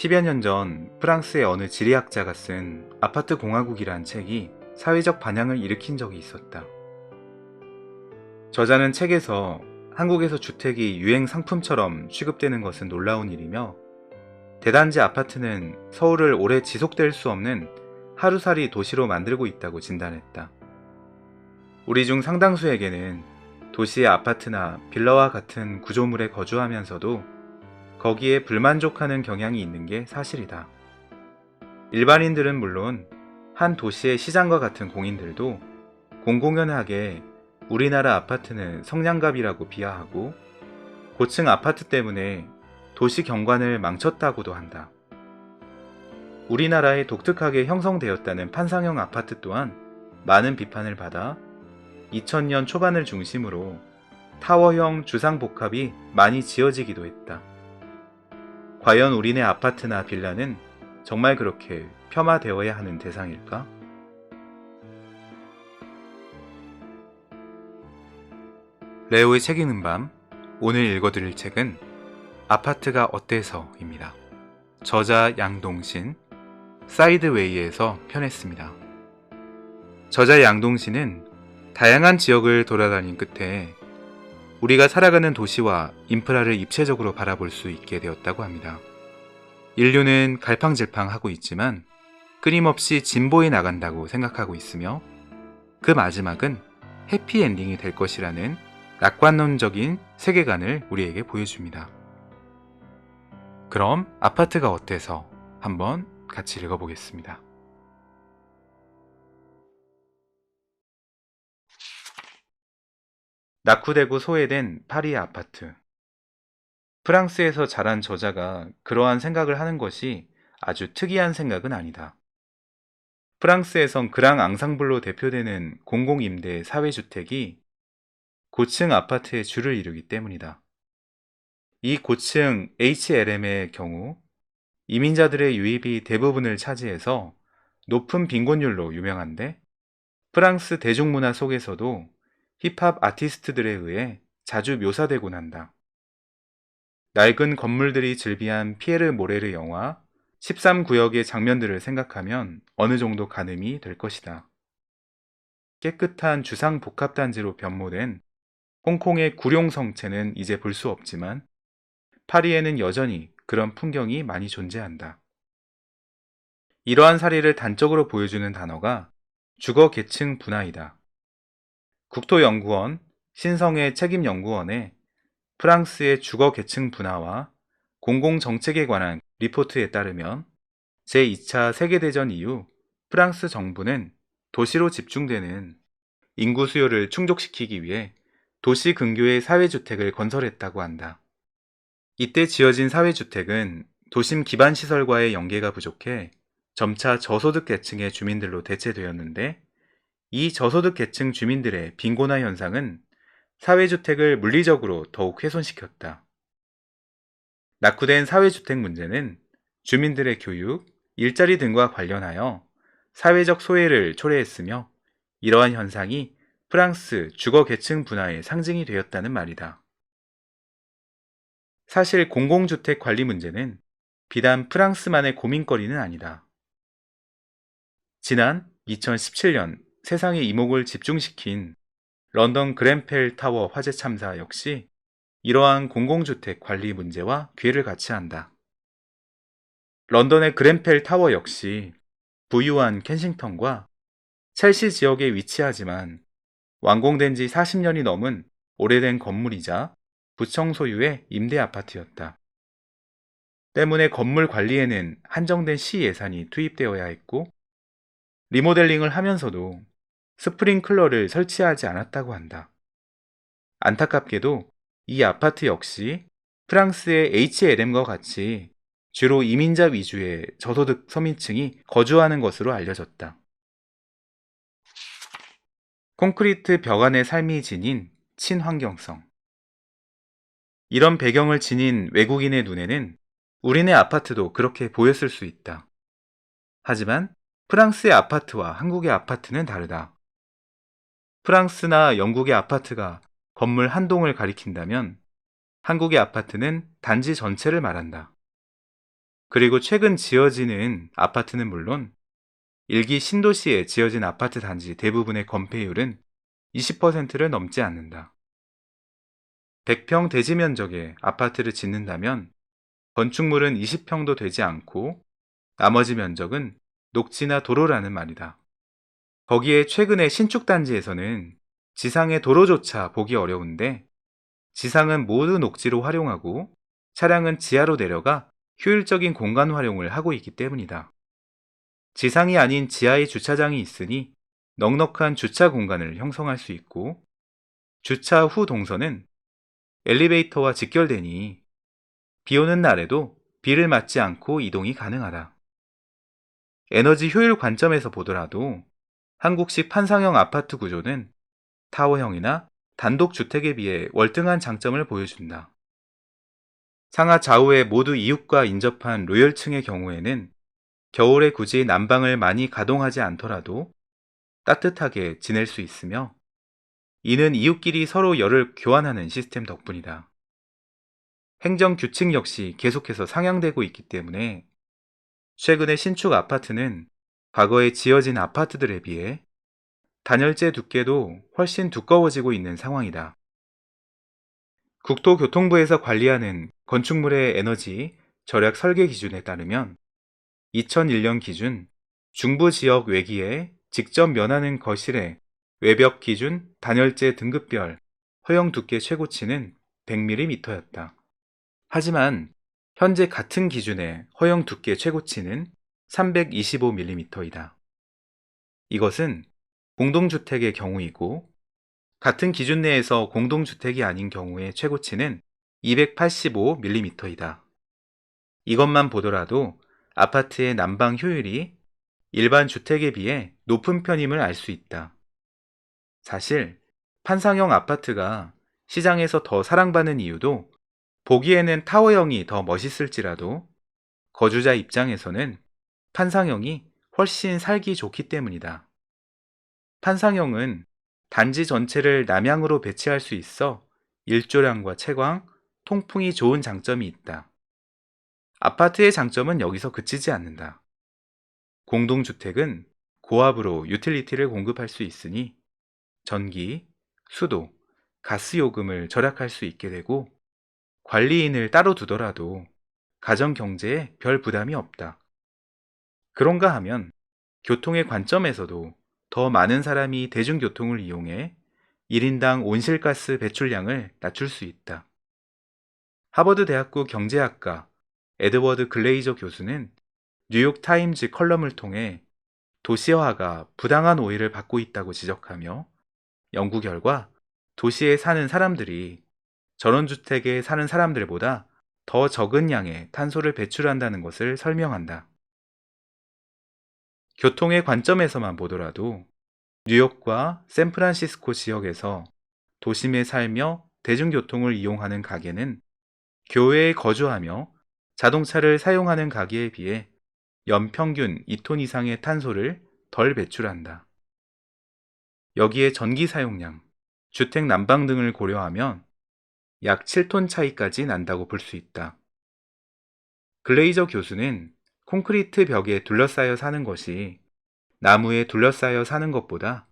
10여 년 전 프랑스의 어느 지리학자가 쓴 아파트 공화국이란 책이 사회적 반향을 일으킨 적이 있었다. 저자는 책에서 한국에서 주택이 유행 상품처럼 취급되는 것은 놀라운 일이며 대단지 아파트는 서울을 오래 지속될 수 없는 하루살이 도시로 만들고 있다고 진단했다. 우리 중 상당수에게는 도시의 아파트나 빌라와 같은 구조물에 거주하면서도 거기에 불만족하는 경향이 있는 게 사실이다. 일반인들은 물론 한 도시의 시장과 같은 공인들도 공공연하게 우리나라 아파트는 성냥갑이라고 비하하고 고층 아파트 때문에 도시 경관을 망쳤다고도 한다. 우리나라에 독특하게 형성되었다는 판상형 아파트 또한 많은 비판을 받아 2000년 초반을 중심으로 타워형 주상복합이 많이 지어지기도 했다. 과연 우리네 아파트나 빌라는 정말 그렇게 폄하되어야 하는 대상일까? 레오의 책 읽는 밤 오늘 읽어드릴 책은 아파트가 어때서입니다. 저자 양동신 사이드웨이에서 편했습니다. 저자 양동신은 다양한 지역을 돌아다닌 끝에 우리가 살아가는 도시와 인프라를 입체적으로 바라볼 수 있게 되었다고 합니다. 인류는 갈팡질팡하고 있지만 끊임없이 진보해 나간다고 생각하고 있으며 그 마지막은 해피엔딩이 될 것이라는 낙관론적인 세계관을 우리에게 보여줍니다. 그럼 아파트가 어때서 한번 같이 읽어보겠습니다. 낙후되고 소외된 파리의 아파트. 프랑스에서 자란 저자가 그러한 생각을 하는 것이 아주 특이한 생각은 아니다. 프랑스에선 그랑 앙상블로 대표되는 공공임대 사회주택이 고층 아파트의 줄을 이루기 때문이다. 이 고층 HLM의 경우 이민자들의 유입이 대부분을 차지해서 높은 빈곤율로 유명한데 프랑스 대중문화 속에서도 힙합 아티스트들에 의해 자주 묘사되곤 한다. 낡은 건물들이 즐비한 피에르 모레르 영화 13구역의 장면들을 생각하면 어느 정도 가늠이 될 것이다. 깨끗한 주상 복합단지로 변모된 홍콩의 구룡성체는 이제 볼 수 없지만 파리에는 여전히 그런 풍경이 많이 존재한다. 이러한 사례를 단적으로 보여주는 단어가 주거 계층 분화이다. 국토연구원 신성의 책임연구원의 프랑스의 주거 계층 분화와 공공정책에 관한 리포트에 따르면 제2차 세계대전 이후 프랑스 정부는 도시로 집중되는 인구 수요를 충족시키기 위해 도시 근교의 사회주택을 건설했다고 한다. 이때 지어진 사회주택은 도심 기반 시설과의 연계가 부족해 점차 저소득 계층의 주민들로 대체되었는데 이 저소득 계층 주민들의 빈곤화 현상은 사회주택을 물리적으로 더욱 훼손시켰다. 낙후된 사회주택 문제는 주민들의 교육, 일자리 등과 관련하여 사회적 소외를 초래했으며 이러한 현상이 프랑스 주거 계층 분화의 상징이 되었다는 말이다. 사실 공공주택 관리 문제는 비단 프랑스만의 고민거리는 아니다. 지난 2017년 세상의 이목을 집중시킨 런던 그랜펠 타워 화재 참사 역시 이러한 공공주택 관리 문제와 괴를 같이 한다. 런던의 그랜펠 타워 역시 부유한 켄싱턴과 첼시 지역에 위치하지만 완공된 지 40년이 넘은 오래된 건물이자 부청 소유의 임대 아파트였다. 때문에 건물 관리에는 한정된 시 예산이 투입되어야 했고 리모델링을 하면서도 스프링클러를 설치하지 않았다고 한다. 안타깝게도 이 아파트 역시 프랑스의 H&M과 같이 주로 이민자 위주의 저소득 서민층이 거주하는 것으로 알려졌다. 콘크리트 벽 안의 삶이 지닌 친환경성. 이런 배경을 지닌 외국인의 눈에는 우리네 아파트도 그렇게 보였을 수 있다. 하지만 프랑스의 아파트와 한국의 아파트는 다르다. 프랑스나 영국의 아파트가 건물 한 동을 가리킨다면 한국의 아파트는 단지 전체를 말한다. 그리고 최근 지어지는 아파트는 물론 일기 신도시에 지어진 아파트 단지 대부분의 건폐율은 20%를 넘지 않는다. 100평 대지 면적의 아파트를 짓는다면 건축물은 20평도 되지 않고 나머지 면적은 녹지나 도로라는 말이다. 거기에 최근의 신축 단지에서는 지상의 도로조차 보기 어려운데 지상은 모두 녹지로 활용하고 차량은 지하로 내려가 효율적인 공간 활용을 하고 있기 때문이다. 지상이 아닌 지하에 주차장이 있으니 넉넉한 주차 공간을 형성할 수 있고 주차 후 동선은 엘리베이터와 직결되니 비 오는 날에도 비를 맞지 않고 이동이 가능하다. 에너지 효율 관점에서 보더라도 한국식 판상형 아파트 구조는 타워형이나 단독주택에 비해 월등한 장점을 보여준다. 상하 좌우에 모두 이웃과 인접한 로열층의 경우에는 겨울에 굳이 난방을 많이 가동하지 않더라도 따뜻하게 지낼 수 있으며 이는 이웃끼리 서로 열을 교환하는 시스템 덕분이다. 행정 규칙 역시 계속해서 상향되고 있기 때문에 최근의 신축 아파트는 과거에 지어진 아파트들에 비해 단열재 두께도 훨씬 두꺼워지고 있는 상황이다. 국토교통부에서 관리하는 건축물의 에너지 절약 설계 기준에 따르면 2001년 기준 중부 지역 외기에 직접 면하는 거실의 외벽 기준 단열재 등급별 허용 두께 최고치는 100mm였다. 하지만 현재 같은 기준의 허용 두께 최고치는 325mm이다. 이것은 공동주택의 경우이고 같은 기준 내에서 공동주택이 아닌 경우의 최고치는 285mm이다. 이것만 보더라도 아파트의 난방 효율이 일반 주택에 비해 높은 편임을 알 수 있다. 사실 판상형 아파트가 시장에서 더 사랑받는 이유도 보기에는 타워형이 더 멋있을지라도 거주자 입장에서는 판상형이 훨씬 살기 좋기 때문이다. 판상형은 단지 전체를 남향으로 배치할 수 있어 일조량과 채광, 통풍이 좋은 장점이 있다. 아파트의 장점은 여기서 그치지 않는다. 공동주택은 고압으로 유틸리티를 공급할 수 있으니 전기, 수도, 가스 요금을 절약할 수 있게 되고 관리인을 따로 두더라도 가정 경제에 별 부담이 없다. 그런가 하면 교통의 관점에서도 더 많은 사람이 대중교통을 이용해 1인당 온실가스 배출량을 낮출 수 있다. 하버드 대학교 경제학과 에드워드 글레이저 교수는 뉴욕 타임즈 컬럼을 통해 도시화가 부당한 오해를 받고 있다고 지적하며 연구 결과 도시에 사는 사람들이 전원주택에 사는 사람들보다 더 적은 양의 탄소를 배출한다는 것을 설명한다. 교통의 관점에서만 보더라도 뉴욕과 샌프란시스코 지역에서 도심에 살며 대중교통을 이용하는 가게는 교외에 거주하며 자동차를 사용하는 가게에 비해 연평균 2톤 이상의 탄소를 덜 배출한다. 여기에 전기 사용량, 주택 난방 등을 고려하면 약 7톤 차이까지 난다고 볼 수 있다. 글레이저 교수는 콘크리트 벽에 둘러싸여 사는 것이 나무에 둘러싸여 사는 것보다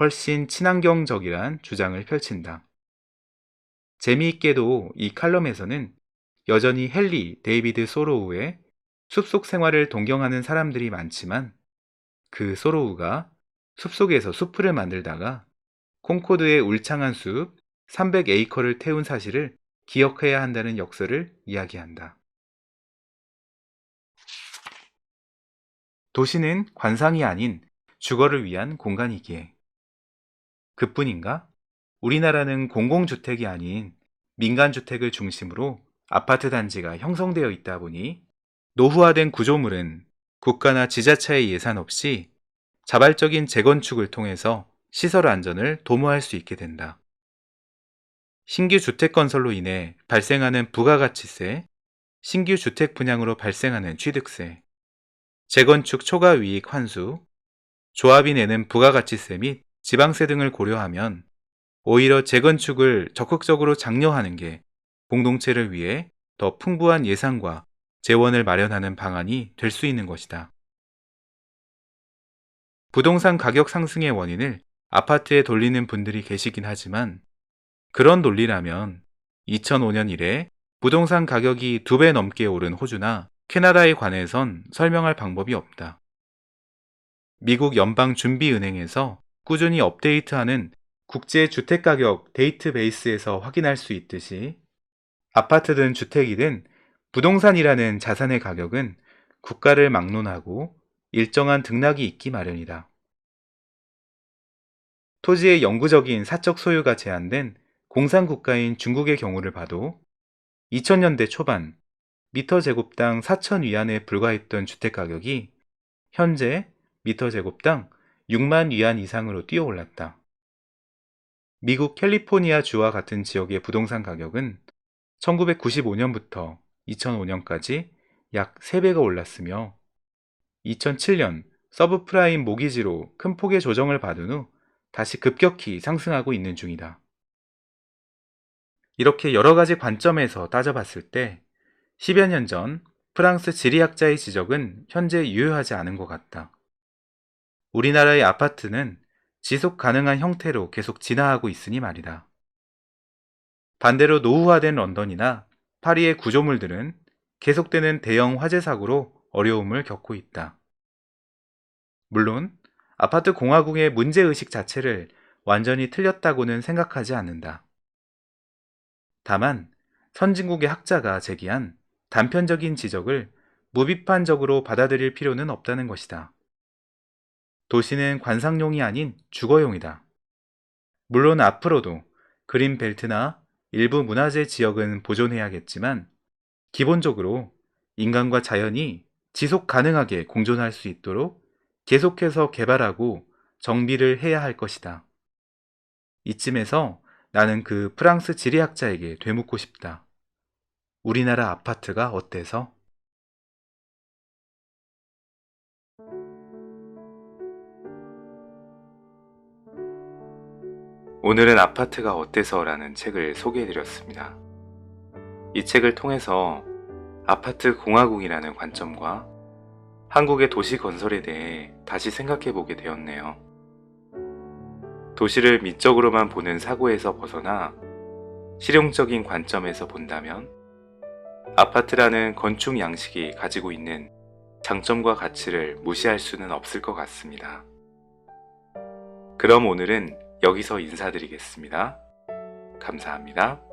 훨씬 친환경적이란 주장을 펼친다. 재미있게도 이 칼럼에서는 여전히 헨리 데이비드 소로우의 숲속 생활을 동경하는 사람들이 많지만 그 소로우가 숲속에서 숲을 만들다가 콩코드의 울창한 숲 300에이커를 태운 사실을 기억해야 한다는 역설을 이야기한다. 도시는 관상이 아닌 주거를 위한 공간이기에. 그뿐인가? 우리나라는 공공주택이 아닌 민간주택을 중심으로 아파트 단지가 형성되어 있다 보니 노후화된 구조물은 국가나 지자체의 예산 없이 자발적인 재건축을 통해서 시설 안전을 도모할 수 있게 된다. 신규 주택 건설로 인해 발생하는 부가가치세, 신규 주택 분양으로 발생하는 취득세, 재건축 초과이익 환수, 조합이 내는 부가가치세 및 지방세 등을 고려하면 오히려 재건축을 적극적으로 장려하는 게 공동체를 위해 더 풍부한 예산과 재원을 마련하는 방안이 될 수 있는 것이다. 부동산 가격 상승의 원인을 아파트에 돌리는 분들이 계시긴 하지만 그런 논리라면 2005년 이래 부동산 가격이 두 배 넘게 오른 호주나 캐나다에 관해선 설명할 방법이 없다. 미국 연방준비은행에서 꾸준히 업데이트하는 국제 주택가격 데이트베이스에서 확인할 수 있듯이 아파트든 주택이든 부동산이라는 자산의 가격은 국가를 막론하고 일정한 등락이 있기 마련이다. 토지의 영구적인 사적 소유가 제한된 공산국가인 중국의 경우를 봐도 2000년대 초반 미터 제곱당 4천 위안에 불과했던 주택 가격이 현재 미터 제곱당 6만 위안 이상으로 뛰어 올랐다. 미국 캘리포니아 주와 같은 지역의 부동산 가격은 1995년부터 2005년까지 약 3배가 올랐으며 2007년 서브프라임 모기지로 큰 폭의 조정을 받은 후 다시 급격히 상승하고 있는 중이다. 이렇게 여러 가지 관점에서 따져봤을 때 10여 년 전 프랑스 지리학자의 지적은 현재 유효하지 않은 것 같다. 우리나라의 아파트는 지속 가능한 형태로 계속 진화하고 있으니 말이다. 반대로 노후화된 런던이나 파리의 구조물들은 계속되는 대형 화재 사고로 어려움을 겪고 있다. 물론 아파트 공화국의 문제 의식 자체를 완전히 틀렸다고는 생각하지 않는다. 다만 선진국의 학자가 제기한 단편적인 지적을 무비판적으로 받아들일 필요는 없다는 것이다. 도시는 관상용이 아닌 주거용이다. 물론 앞으로도 그린벨트나 일부 문화재 지역은 보존해야겠지만 기본적으로 인간과 자연이 지속 가능하게 공존할 수 있도록 계속해서 개발하고 정비를 해야 할 것이다. 이쯤에서 나는 그 프랑스 지리학자에게 되묻고 싶다. 우리나라 아파트가 어때서? 오늘은 아파트가 어때서 라는 책을 소개해드렸습니다. 이 책을 통해서 아파트 공화국이라는 관점과 한국의 도시 건설에 대해 다시 생각해 보게 되었네요. 도시를 미적으로만 보는 사고에서 벗어나 실용적인 관점에서 본다면 아파트라는 건축 양식이 가지고 있는 장점과 가치를 무시할 수는 없을 것 같습니다. 그럼 오늘은 여기서 인사드리겠습니다. 감사합니다.